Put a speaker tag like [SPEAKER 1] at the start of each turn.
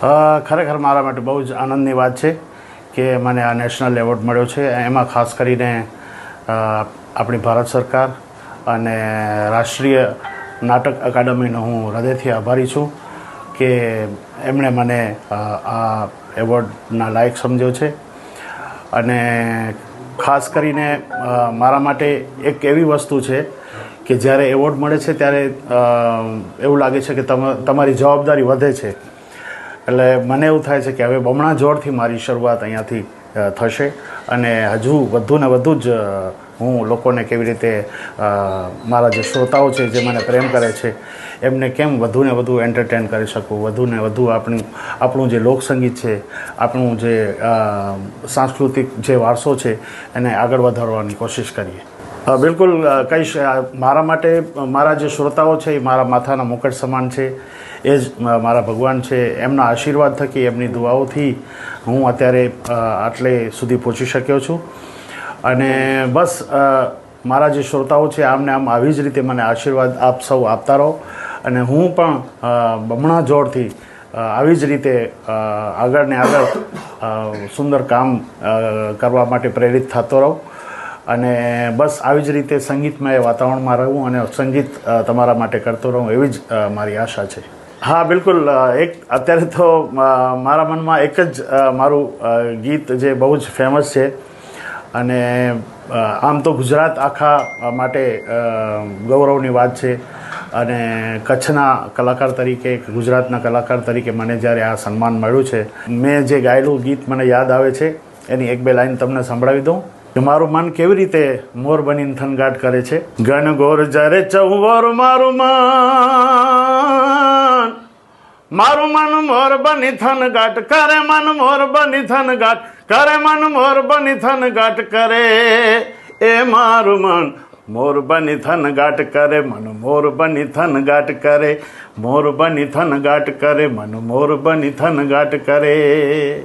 [SPEAKER 1] ખરેખર મારા માટે બહુ જ આનંદની વાત છે કે મને આ નેશનલ એવોર્ડ મળ્યો છે. એમાં ખાસ કરીને આપણી ભારત સરકાર અને રાષ્ટ્રીય નાટક અકાદમીનો હું હૃદયથી આભારી છું કે એમણે મને આ એવોર્ડના લાયક સમજ્યો છે. અને ખાસ કરીને મારા માટે એક એવી વસ્તુ છે કે જ્યારે એવોર્ડ મળે છે ત્યારે એવું લાગે છે કે તમ, તમારી જવાબદારી વધે છે. એટલે મને એવું થાય છે કે હવે બમણા જોરથી મારી શરૂઆત અહીંયાથી થશે અને હજુ વધુ ને વધુ જ હું લોકોને કેવી રીતે મારા જે શ્રોતાઓ છે જે મને પ્રેમ કરે છે, એમને કેમ વધુ ને વધુ એન્ટરટેન કરી શકું? વધુ ને વધુ આપણું આપણું જે લોકસંગીત છે, આપણું જે સાંસ્કૃતિક જે વારસો છે, એને આગળ વધારવાની કોશિશ કરીએ. બિલકુલ કહીશ મારા માટે મારા જે શ્રોતાઓ છે, એ મારા માથાના મુકટ સમાન છે. એ જ મારા ભગવાન છે. એમના આશીર્વાદ થકી એમની દુઆઓથી હું અત્યારે આટલે સુધી પહોંચી શક્યો છું. અને બસ મારા જે શ્રોતાઓ છે, આમને આમ આવી જ રીતે મને આશીર્વાદ આપ સૌ આપતા રહો. અને હું પણ બમણા જોરથી આવી જ રીતે આગળ ને આગળ સુંદર કામ કરવા માટે પ્રેરિત થતો રહું. અને બસ આવી જ રીતે સંગીતમય વાતાવરણમાં રહું અને સંગીત તમારા માટે કરતો રહું એવી જ મારી આશા છે. હા, બિલકુલ એક અત્યારે તો મારા મનમાં એક જ મારું ગીત જે બહુ જ ફેમસ છે અને આમ તો ગુજરાત આખા માટે ગૌરવની વાત છે અને કચ્છના કલાકાર તરીકે ગુજરાતના કલાકાર તરીકે મને જ્યારે આ સન્માન મળ્યું છે, મેં જે ગાયેલું ગીત મને યાદ આવે છે, એની એક બે લાઈન તમને સંભળાવી દઉં. મારું મન કેવી રીતે મોર બનીને થનગાટ કરે છે? ગણગોર જરે ચૌવર મારું મન. મારું મન મોર બની થનગાટ કરે, મન મોર બની થનગાટ કરે, મન મોર બની થનગાટ કરે. એ મારું મન મોર બની થનગાટ કરે, મન મોર બની થનગાટ કરે. મોર બની થનગાટ કરે, મન મોર બની થનગાટ કરે.